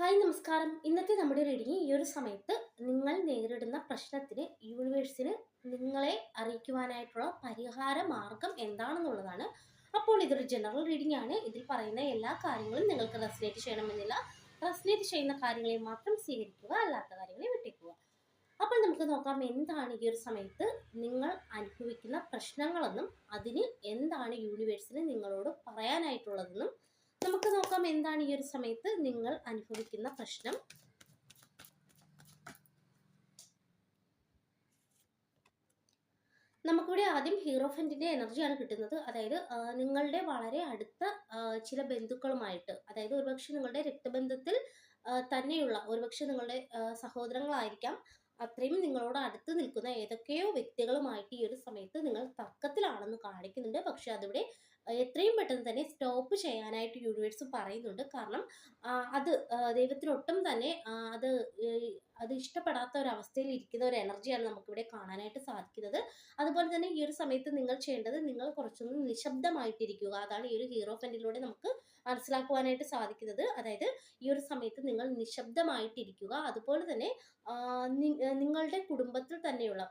Hi നമസ്കാരം. ഇന്നത്തെ നമ്മുടെ റീഡിങ് ഈ ഒരു സമയത്ത് നിങ്ങൾ നേരിടുന്ന പ്രശ്നത്തിന് യൂണിവേഴ്സിന് നിങ്ങളെ അറിയിക്കുവാനായിട്ടുള്ള പരിഹാര മാർഗം എന്താണെന്നുള്ളതാണ്. അപ്പോൾ ഇതൊരു ജനറൽ റീഡിംഗ് ആണ്. ഇതിൽ പറയുന്ന എല്ലാ കാര്യങ്ങളും നിങ്ങൾക്ക് റെസ്ലേറ്റ് ചെയ്യണമെന്നില്ല. റെസ്ലേറ്റ് ചെയ്യുന്ന കാര്യങ്ങളെ മാത്രം സ്വീകരിക്കുക അല്ലാത്ത കാര്യങ്ങളെ വിട്ടേക്കുക. അപ്പോൾ നമുക്ക് നോക്കാം എന്താണ് ഈ ഒരു സമയത്ത് നിങ്ങൾ അനുഭവിക്കുന്ന പ്രശ്നങ്ങളെന്നും അതിന് എന്താണ് യൂണിവേഴ്സിന് നിങ്ങളോട് പറയാനായിട്ടുള്ളതെന്നും നമുക്ക് നോക്കാം എന്താണ് ഈ ഒരു സമയത്ത് നിങ്ങൾ അനുഭവിക്കുന്ന പ്രശ്നം. നമുക്കിവിടെ ആദ്യം ഹീറോഫന്റിന്റെ എനർജിയാണ് കിട്ടുന്നത്. അതായത് നിങ്ങളുടെ വളരെ അടുത്ത ചില ബന്ധുക്കളുമായിട്ട് അതായത് ഒരുപക്ഷെ നിങ്ങളുടെ രക്തബന്ധത്തിൽ തന്നെയുള്ള ഒരുപക്ഷെ നിങ്ങളുടെ സഹോദരങ്ങളായിരിക്കാം. അത്രയും നിങ്ങളോട് അടുത്ത് നിൽക്കുന്ന ഏതൊക്കെയോ വ്യക്തികളുമായിട്ട് ഈ ഒരു സമയത്ത് നിങ്ങൾ തർക്കത്തിലാണെന്ന് കാണിക്കുന്നുണ്ട്. പക്ഷെ അതിവിടെ എത്രയും പെട്ടെന്ന് തന്നെ സ്റ്റോപ്പ് ചെയ്യാനായിട്ട് യൂണിവേഴ്സ് പറയുന്നുണ്ട്. കാരണം അത് ദൈവത്തിനൊട്ടും തന്നെ അത് അത് ഇഷ്ടപ്പെടാത്ത ഒരു അവസ്ഥയിൽ ഇരിക്കുന്ന ഒരു എനർജിയാണ് നമുക്കിവിടെ കാണാനായിട്ട് സാധിക്കുന്നത്. അതുപോലെ തന്നെ ഈ ഒരു സമയത്ത് നിങ്ങൾ ചെയ്യേണ്ടത് നിങ്ങൾ കുറച്ചൊന്ന് നിശബ്ദമായിട്ടിരിക്കുക. അതാണ് ഈ ഒരു ഹീറോ ഫെൻഡിലൂടെ നമുക്ക് മനസ്സിലാക്കുവാനായിട്ട് സാധിക്കുന്നത്. അതായത് ഈ ഒരു സമയത്ത് നിങ്ങൾ നിശബ്ദമായിട്ടിരിക്കുക. അതുപോലെ തന്നെ നിങ്ങളുടെ കുടുംബത്തിൽ തന്നെയുള്ള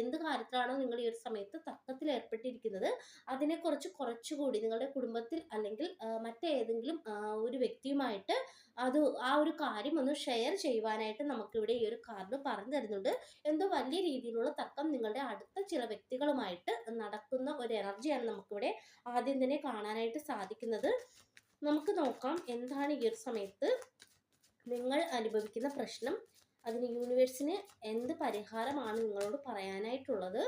എന്ത് കാര്യത്തിലാണോ നിങ്ങൾ ഈ ഒരു സമയത്ത് തർക്കത്തിൽ ഏർപ്പെട്ടിരിക്കുന്നത് അതിനെക്കുറിച്ച് കുറച്ചുകൂടി നിങ്ങളുടെ കുടുംബത്തിൽ അല്ലെങ്കിൽ മറ്റേതെങ്കിലും ഒരു വ്യക്തിയുമായിട്ട് അത് ആ ഒരു കാര്യം ഒന്ന് ഷെയർ ചെയ്യുവാനായിട്ട് നമുക്കിവിടെ ഈ ഒരു കാർഡ് പറഞ്ഞു തരുന്നുണ്ട്. എന്തോ വലിയ രീതിയിലുള്ള തർക്കം നിങ്ങളുടെ അടുത്ത ചില വ്യക്തികളുമായിട്ട് നടക്കുന്ന ഒരു എനർജിയാണ് നമുക്കിവിടെ ആദ്യം തന്നെ കാണാനായിട്ട് സാധിക്കുന്നത്. നമുക്ക് നോക്കാം എന്താണ് ഈ ഒരു സമയത്ത് നിങ്ങൾ അനുഭവിക്കുന്ന പ്രശ്നം. അതിന് യൂണിവേഴ്സിന് എന്ത് പരിഹാരമാണ് നിങ്ങളോട് പറയാനായിട്ടുള്ളത്?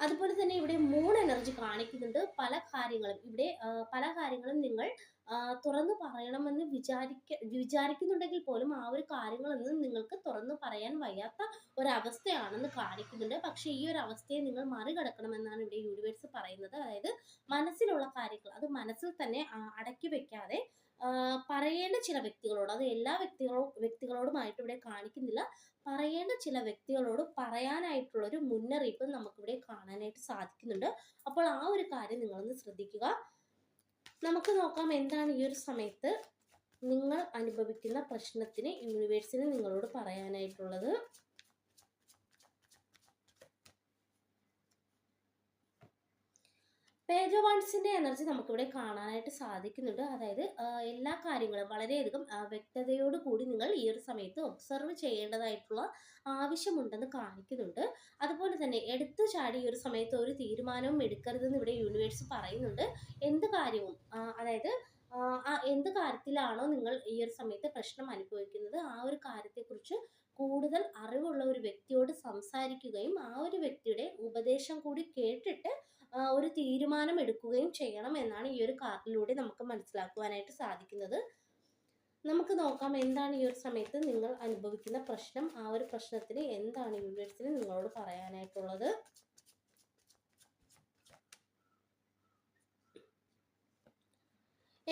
അതുപോലെ തന്നെ ഇവിടെ മൂൺ എനർജി കാണിക്കുന്നുണ്ട്. പല കാര്യങ്ങളും. ഇവിടെ പല കാര്യങ്ങളും നിങ്ങൾ തുറന്നു പറയണമെന്ന് വിചാരിക്ക വിചാരിക്കുന്നുണ്ടെങ്കിൽ പോലും ആ ഒരു കാര്യങ്ങളൊന്നും നിങ്ങൾക്ക് തുറന്നു പറയാൻ വയ്യാത്ത ഒരവസ്ഥയാണെന്ന് കാണിക്കുന്നുണ്ട്. പക്ഷേ ഈ ഒരു അവസ്ഥയെ നിങ്ങൾ മറികടക്കണമെന്നാണ് ഇവിടെ യൂണിവേഴ്സ് പറയുന്നത്. അതായത് മനസ്സിലുള്ള കാര്യങ്ങൾ. അത് മനസ്സിൽ തന്നെ അടക്കി വെക്കാതെ പറയേണ്ട ചില വ്യക്തികളോട് അത് എല്ലാ വ്യക്തികളോ വ്യക്തികളോടുമായിട്ട് ഇവിടെ കാണിക്കുന്നില്ല. പറയേണ്ട ചില വ്യക്തികളോട് പറയാനായിട്ടുള്ള ഒരു മുന്നറിയിപ്പ് നമുക്കിവിടെ കാണാനായിട്ട് സാധിക്കുന്നുണ്ട്. അപ്പോൾ ആ ഒരു കാര്യം നിങ്ങളൊന്ന് ശ്രദ്ധിക്കുക. നമുക്ക് നോക്കാം എന്താണ് ഈ ഒരു സമയത്ത് നിങ്ങൾ അനുഭവിക്കുന്ന പ്രശ്നത്തിന് യൂണിവേഴ്സിന് നിങ്ങളോട് പറയാനായിട്ടുള്ളത്. പേജ് വൺസിന്റെ എനർജി നമുക്കിവിടെ കാണാനായിട്ട് സാധിക്കുന്നുണ്ട്. അതായത് എല്ലാ കാര്യങ്ങളും വളരെയധികം വ്യക്തതയോട് കൂടി നിങ്ങൾ ഈ ഒരു സമയത്ത് ഒബ്സർവ് ചെയ്യേണ്ടതായിട്ടുള്ള ആവശ്യമുണ്ടെന്ന് കാണിക്കുന്നുണ്ട്. അതുപോലെ തന്നെ എടുത്തു ചാടി ഈ ഒരു സമയത്ത് ഒരു തീരുമാനവും എടുക്കരുതെന്ന് ഇവിടെ യൂണിവേഴ്സ് പറയുന്നുണ്ട്. എന്ത് കാര്യവും അതായത് എന്ത് കാര്യത്തിലാണോ നിങ്ങൾ ഈ ഒരു സമയത്ത് പ്രശ്നം അനുഭവിക്കുന്നത് ആ ഒരു കാര്യത്തെക്കുറിച്ച് കൂടുതൽ അറിവുള്ള ഒരു വ്യക്തിയോട് സംസാരിക്കുകയും ആ ഒരു വ്യക്തിയുടെ ഉപദേശം കൂടി കേട്ടിട്ട് ഒരു തീരുമാനം എടുക്കുകയും ചെയ്യണം എന്നാണ് ഈ ഒരു കാർഡിലൂടെ നമുക്ക് മനസ്സിലാക്കുവാനായിട്ട് സാധിക്കുന്നത്. നമുക്ക് നോക്കാം എന്താണ് ഈ ഒരു സമയത്ത് നിങ്ങൾ അനുഭവിക്കുന്ന പ്രശ്നം. ആ ഒരു പ്രശ്നത്തിന് എന്താണ് യൂണിവേഴ്സിന് നിങ്ങളോട് പറയാനായിട്ടുള്ളത്?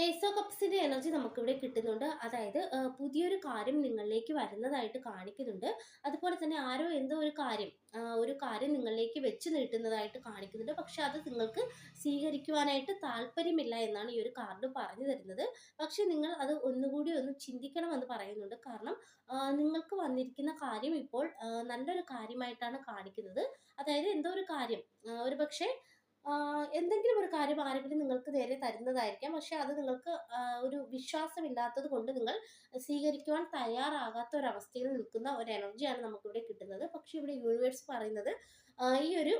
ഏസോ കപ്സിന്റെ എനർജി നമുക്കിവിടെ കിട്ടുന്നുണ്ട്. അതായത് പുതിയൊരു കാര്യം നിങ്ങളിലേക്ക് വരുന്നതായിട്ട് കാണിക്കുന്നുണ്ട്. അതുപോലെ തന്നെ ആരോ എന്തോ ഒരു കാര്യം ഒരു കാര്യം നിങ്ങളിലേക്ക് വെച്ച് നീട്ടുന്നതായിട്ട് കാണിക്കുന്നുണ്ട്. പക്ഷെ അത് നിങ്ങൾക്ക് സ്വീകരിക്കുവാനായിട്ട് താല്പര്യമില്ല എന്നാണ് ഈ ഒരു കാർഡ് പറഞ്ഞു തരുന്നത്. പക്ഷെ നിങ്ങൾ അത് ഒന്നുകൂടി ഒന്ന് ചിന്തിക്കണമെന്ന് പറയുന്നുണ്ട്. കാരണം നിങ്ങൾക്ക് വന്നിരിക്കുന്ന കാര്യം ഇപ്പോൾ നല്ലൊരു കാര്യമായിട്ടാണ് കാണിക്കുന്നത്. അതായത് എന്തോ ഒരു കാര്യം ഒരു പക്ഷേ എന്തെങ്കിലും ഒരു കാര്യം ആരെങ്കിലും നിങ്ങൾക്ക് നേരെ തരുന്നതായിരിക്കാം. പക്ഷെ അത് നിങ്ങൾക്ക് ഒരു വിശ്വാസമില്ലാത്തത് കൊണ്ട് നിങ്ങൾ സ്വീകരിക്കുവാൻ തയ്യാറാകാത്ത ഒരു അവസ്ഥയിൽ നിൽക്കുന്ന ഒരു എനർജിയാണ് നമുക്കിവിടെ കിട്ടുന്നത്. പക്ഷെ ഇവിടെ യൂണിവേഴ്സ് പറയുന്നത് ഈ ഒരു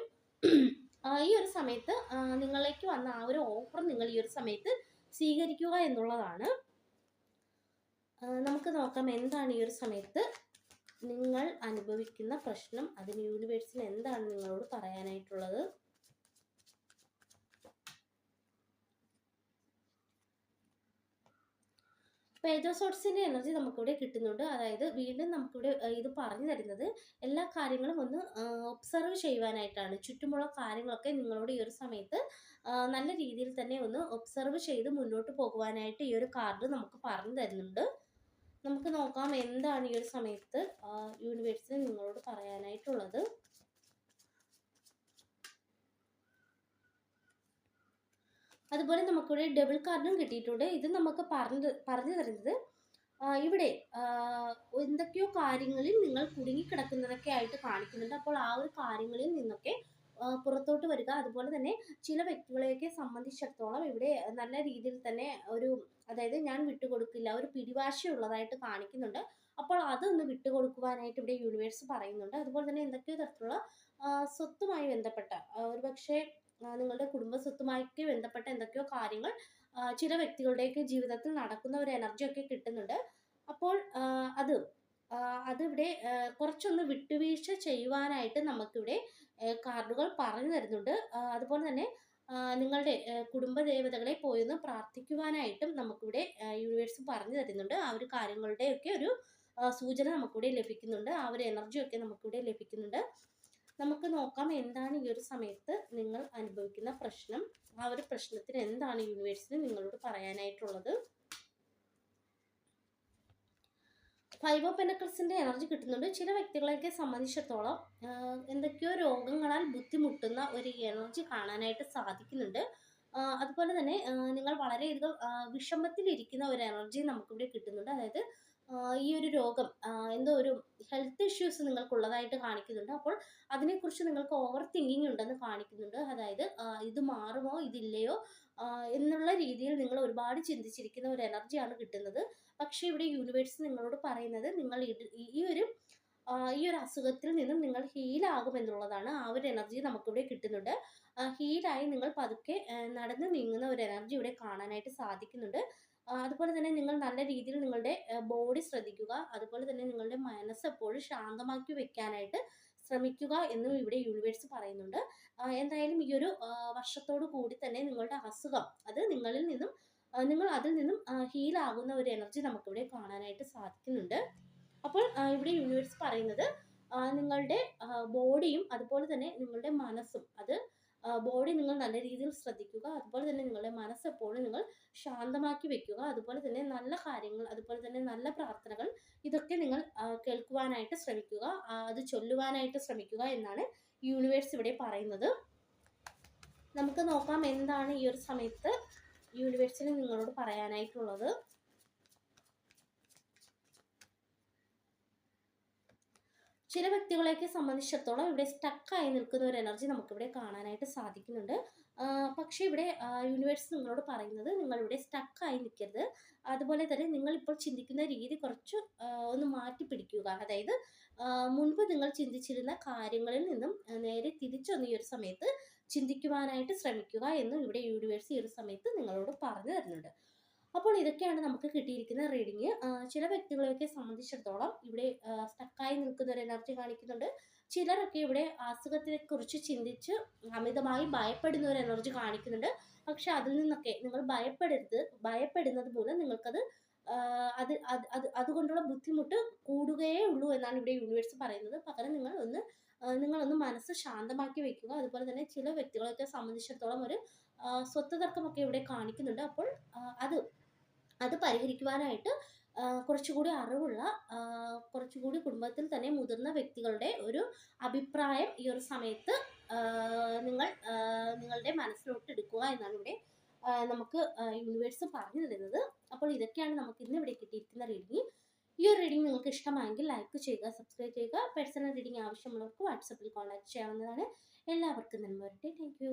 ഈ ഒരു സമയത്ത് നിങ്ങളിലേക്ക് വന്ന ആ ഒരു ഓഫർ നിങ്ങൾ ഈ ഒരു സമയത്ത് സ്വീകരിക്കുക എന്നുള്ളതാണ്. നമുക്ക് നോക്കാം എന്താണ് ഈ ഒരു സമയത്ത് നിങ്ങൾ അനുഭവിക്കുന്ന പ്രശ്നം? അതിന് യൂണിവേഴ്സിന് എന്താണ് നിങ്ങളോട് പറയാനായിട്ടുള്ളത്? പേജോസോട്സിന്റെ എനർജി നമുക്കിവിടെ കിട്ടുന്നുണ്ട്. അതായത് വീണ്ടും നമുക്കിവിടെ ഇത് പറഞ്ഞു തരുന്നത് എല്ലാ കാര്യങ്ങളും ഒന്ന് ഒബ്സർവ് ചെയ്യുവാനായിട്ടാണ്. ചുറ്റുമുള്ള കാര്യങ്ങളൊക്കെ നിങ്ങളോട് ഈ ഒരു സമയത്ത് നല്ല രീതിയിൽ തന്നെ ഒന്ന് ഒബ്സർവ് ചെയ്ത് മുന്നോട്ട് പോകുവാനായിട്ട് ഈ ഒരു കാർഡ് നമുക്ക് പറഞ്ഞു തരുന്നുണ്ട്. നമുക്ക് നോക്കാം എന്താണ് ഈ ഒരു സമയത്ത് യൂണിവേഴ്സിന് നിങ്ങളോട് പറയാനായിട്ടുള്ളത്. അതുപോലെ നമുക്കിവിടെ ഡബിൾ കാർഡും കിട്ടിയിട്ടുണ്ട്. ഇത് നമുക്ക് പറഞ്ഞു പറഞ്ഞു തരുന്നത് ഇവിടെ എന്തൊക്കെയോ കാര്യങ്ങളിൽ നിങ്ങൾ കുടുങ്ങിക്കിടക്കുന്നതൊക്കെ ആയിട്ട് കാണിക്കുന്നുണ്ട്. അപ്പോൾ ആ ഒരു കാര്യങ്ങളിൽ നിന്നൊക്കെ പുറത്തോട്ട് വരിക. അതുപോലെ തന്നെ ചില വ്യക്തികളെയൊക്കെ സംബന്ധിച്ചിടത്തോളം ഇവിടെ നല്ല രീതിയിൽ തന്നെ ഒരു അതായത് ഞാൻ വിട്ടുകൊടുക്കില്ല ഒരു പിടിവാശിയുള്ളതായിട്ട് കാണിക്കുന്നുണ്ട്. അപ്പോൾ അതൊന്ന് വിട്ടുകൊടുക്കുവാനായിട്ട് ഇവിടെ യൂണിവേഴ്സ് പറയുന്നുണ്ട്. അതുപോലെ തന്നെ എന്തൊക്കെയോ തരത്തിലുള്ള സ്വത്തുമായി ബന്ധപ്പെട്ട ഒരുപക്ഷെ നിങ്ങളുടെ കുടുംബ സ്വത്തുമായിട്ട് ബന്ധപ്പെട്ട എന്തൊക്കെയോ കാര്യങ്ങൾ ചില വ്യക്തികളുടെയൊക്കെ ജീവിതത്തിൽ നടക്കുന്ന ഒരു എനർജി ഒക്കെ കിട്ടുന്നുണ്ട്. അപ്പോൾ അത് അതിവിടെ കുറച്ചൊന്ന് വിട്ടുവീഴ്ച ചെയ്യുവാനായിട്ട് നമുക്കിവിടെ കാർഡുകൾ പറഞ്ഞു തരുന്നുണ്ട്. അതുപോലെ തന്നെ നിങ്ങളുടെ കുടുംബ ദേവതകളെ പോയൊന്ന് പ്രാർത്ഥിക്കുവാനായിട്ടും നമുക്കിവിടെ യൂണിവേഴ്സ് പറഞ്ഞു തരുന്നുണ്ട്. ആ ഒരു കാര്യങ്ങളുടെയൊക്കെ ഒരു സൂചന നമുക്കിവിടെ ലഭിക്കുന്നുണ്ട്. ആ ഒരു എനർജിയൊക്കെ നമുക്കിവിടെ ലഭിക്കുന്നുണ്ട്. നമുക്ക് നോക്കാം എന്താണ് ഈ ഒരു സമയത്ത് നിങ്ങൾ അനുഭവിക്കുന്ന പ്രശ്നം. ആ ഒരു പ്രശ്നത്തിന് എന്താണ് യൂണിവേഴ്സിന് നിങ്ങളോട് പറയാനായിട്ടുള്ളത്? ഫൈവ് ഓഫ് പെനക്കിൾസിന്റെ എനർജി കിട്ടുന്നുണ്ട്. ചില വ്യക്തികളെയൊക്കെ സംബന്ധിച്ചിടത്തോളം എന്തൊക്കെയോ രോഗങ്ങളാൽ ബുദ്ധിമുട്ടുന്ന ഒരു എനർജി കാണാനായിട്ട് സാധിക്കുന്നുണ്ട്. അതുപോലെ തന്നെ നിങ്ങൾ വളരെയധികം വിഷമത്തിലിരിക്കുന്ന ഒരു എനർജി നമുക്കിവിടെ കിട്ടുന്നുണ്ട്. അതായത് ഈ ഒരു രോഗം എന്തോ ഒരു ഹെൽത്ത് ഇഷ്യൂസ് നിങ്ങൾക്കുള്ളതായിട്ട് കാണിക്കുന്നുണ്ട്. അപ്പോൾ അതിനെക്കുറിച്ച് നിങ്ങൾക്ക് ഓവർ തിങ്കിങ് ഉണ്ടെന്ന് കാണിക്കുന്നുണ്ട്. അതായത് ഇത് മാറുമോ ഇതില്ലയോ എന്നുള്ള രീതിയിൽ നിങ്ങൾ ഒരുപാട് ചിന്തിച്ചിരിക്കുന്ന ഒരു എനർജിയാണ് കിട്ടുന്നത്. പക്ഷേ ഇവിടെ യൂണിവേഴ്സ് നിങ്ങളോട് പറയുന്നത് നിങ്ങൾ ഈ ഒരു ഈ ഒരു അസുഖത്തിൽ നിന്നും നിങ്ങൾ ഹീലാകും എന്നുള്ളതാണ്. ആ ഒരു എനർജി നമുക്കിവിടെ കിട്ടുന്നുണ്ട്. ഹീലായി നിങ്ങൾ പതുക്കെ നടന്ന് നീങ്ങുന്ന ഒരു എനർജി ഇവിടെ കാണാനായിട്ട് സാധിക്കുന്നുണ്ട്. അതുപോലെ തന്നെ നിങ്ങൾ നല്ല രീതിയിൽ നിങ്ങളുടെ ബോഡി ശ്രദ്ധിക്കുക. അതുപോലെ തന്നെ നിങ്ങളുടെ മനസ്സ് എപ്പോഴും ശാന്തമാക്കി വെക്കാനായിട്ട് ശ്രമിക്കുക എന്നും ഇവിടെ യൂണിവേഴ്സ് പറയുന്നുണ്ട്. എന്തായാലും ഈ ഒരു വർഷത്തോടു കൂടി തന്നെ നിങ്ങളുടെ അസുഖം അത് നിങ്ങളിൽ നിന്നും നിങ്ങൾ അതിൽ നിന്നും ഹീലാകുന്ന ഒരു എനർജി നമുക്കിവിടെ കാണാനായിട്ട് സാധിക്കുന്നുണ്ട്. അപ്പോൾ ഇവിടെ യൂണിവേഴ്സ് പറയുന്നത് നിങ്ങളുടെ ബോഡിയും അതുപോലെ തന്നെ നിങ്ങളുടെ മനസ്സും അത് ബോഡി നിങ്ങൾ നല്ല രീതിയിൽ ശ്രദ്ധിക്കുക. അതുപോലെ തന്നെ നിങ്ങളുടെ മനസ്സ് എപ്പോഴും നിങ്ങൾ ശാന്തമാക്കി വെക്കുക. അതുപോലെ തന്നെ നല്ല കാര്യങ്ങൾ അതുപോലെ തന്നെ നല്ല പ്രാർത്ഥനകൾ ഇതൊക്കെ നിങ്ങൾ കേൾക്കുവാനായിട്ട് ശ്രമിക്കുക. അത് ചൊല്ലുവാനായിട്ട് ശ്രമിക്കുക എന്നാണ് യൂണിവേഴ്സ് ഇവിടെ പറയുന്നത്. നമുക്ക് നോക്കാം എന്താണ് ഈ ഒരു സമയത്ത് യൂണിവേഴ്സിന് നിങ്ങളോട് പറയാനായിട്ടുള്ളത്. ചില വ്യക്തികളെയൊക്കെ സംബന്ധിച്ചിടത്തോളം ഇവിടെ സ്റ്റക്കായി നിൽക്കുന്ന ഒരു എനർജി നമുക്കിവിടെ കാണാനായിട്ട് സാധിക്കുന്നുണ്ട്. പക്ഷേ ഇവിടെ യൂണിവേഴ്സ് നിങ്ങളോട് പറയുന്നത് നിങ്ങളിവിടെ സ്റ്റക്കായി നിൽക്കരുത്. അതുപോലെ തന്നെ നിങ്ങളിപ്പോൾ ചിന്തിക്കുന്ന രീതി കുറച്ച് ഒന്ന് മാറ്റി പിടിക്കുക. അതായത് മുൻപ് നിങ്ങൾ ചിന്തിച്ചിരുന്ന കാര്യങ്ങളിൽ നിന്നും നേരെ തിരിച്ചൊന്ന് ഈ ഒരു സമയത്ത് ചിന്തിക്കുവാനായിട്ട് ശ്രമിക്കുക എന്നും ഇവിടെ യൂണിവേഴ്സ് ഈ ഒരു സമയത്ത് നിങ്ങളോട് പറഞ്ഞു തരുന്നുണ്ട്. അപ്പോൾ ഇതൊക്കെയാണ് നമുക്ക് കിട്ടിയിരിക്കുന്ന റീഡിങ്. ചില വ്യക്തികളെയൊക്കെ സംബന്ധിച്ചിടത്തോളം ഇവിടെ സ്റ്റക്കായി നിൽക്കുന്ന ഒരു എനർജി കാണിക്കുന്നുണ്ട്. ചിലരൊക്കെ ഇവിടെ അസുഖത്തെ കുറിച്ച് ചിന്തിച്ച് അമിതമായി ഭയപ്പെടുന്ന ഒരു എനർജി കാണിക്കുന്നുണ്ട്. പക്ഷെ അതിൽ നിന്നൊക്കെ നിങ്ങൾ ഭയപ്പെടരുത് ഭയപ്പെടുന്നത് മൂലം നിങ്ങൾക്കത് അത് അത് അത് അതുകൊണ്ടുള്ള ബുദ്ധിമുട്ട് കൂടുകയേ ഉള്ളൂ എന്നാണ് ഇവിടെ യൂണിവേഴ്സ് പറയുന്നത്. പകരം നിങ്ങൾ ഒന്ന് നിങ്ങളൊന്ന് മനസ്സ് ശാന്തമാക്കി വെക്കുക. അതുപോലെ തന്നെ ചില വ്യക്തികളൊക്കെ സംബന്ധിച്ചിടത്തോളം ഒരു സ്വത്ത് തർക്കമൊക്കെ ഇവിടെ കാണിക്കുന്നുണ്ട്. അപ്പോൾ അത് അത് പരിഹരിക്കുവാനായിട്ട് കുറച്ചുകൂടി അറിവുള്ള കുറച്ചുകൂടി കുടുംബത്തിൽ തന്നെ മുതിർന്ന വ്യക്തികളുടെ ഒരു അഭിപ്രായം ഈ ഒരു സമയത്ത് നിങ്ങൾ നിങ്ങളുടെ മനസ്സിലോട്ട് എടുക്കുക എന്നാണ് ഇവിടെ നമുക്ക് യൂണിവേഴ്സ് പറഞ്ഞു തരുന്നത്. അപ്പോൾ ഇതൊക്കെയാണ് നമുക്ക് ഇന്ന് ഇവിടെ കിട്ടിയിരിക്കുന്ന റീഡിങ് ഈ ഒരു റീഡിങ് നിങ്ങൾക്ക് ഇഷ്ടമായെങ്കിൽ ലൈക്ക് ചെയ്യുക സബ്സ്ക്രൈബ് ചെയ്യുക. പേഴ്സണൽ റീഡിങ് ആവശ്യമുള്ളവർക്ക് വാട്സപ്പിൽ കോൺടാക്ട് ചെയ്യാവുന്നതാണ്. എല്ലാവർക്കും നന്മ വരട്ടെ. താങ്ക്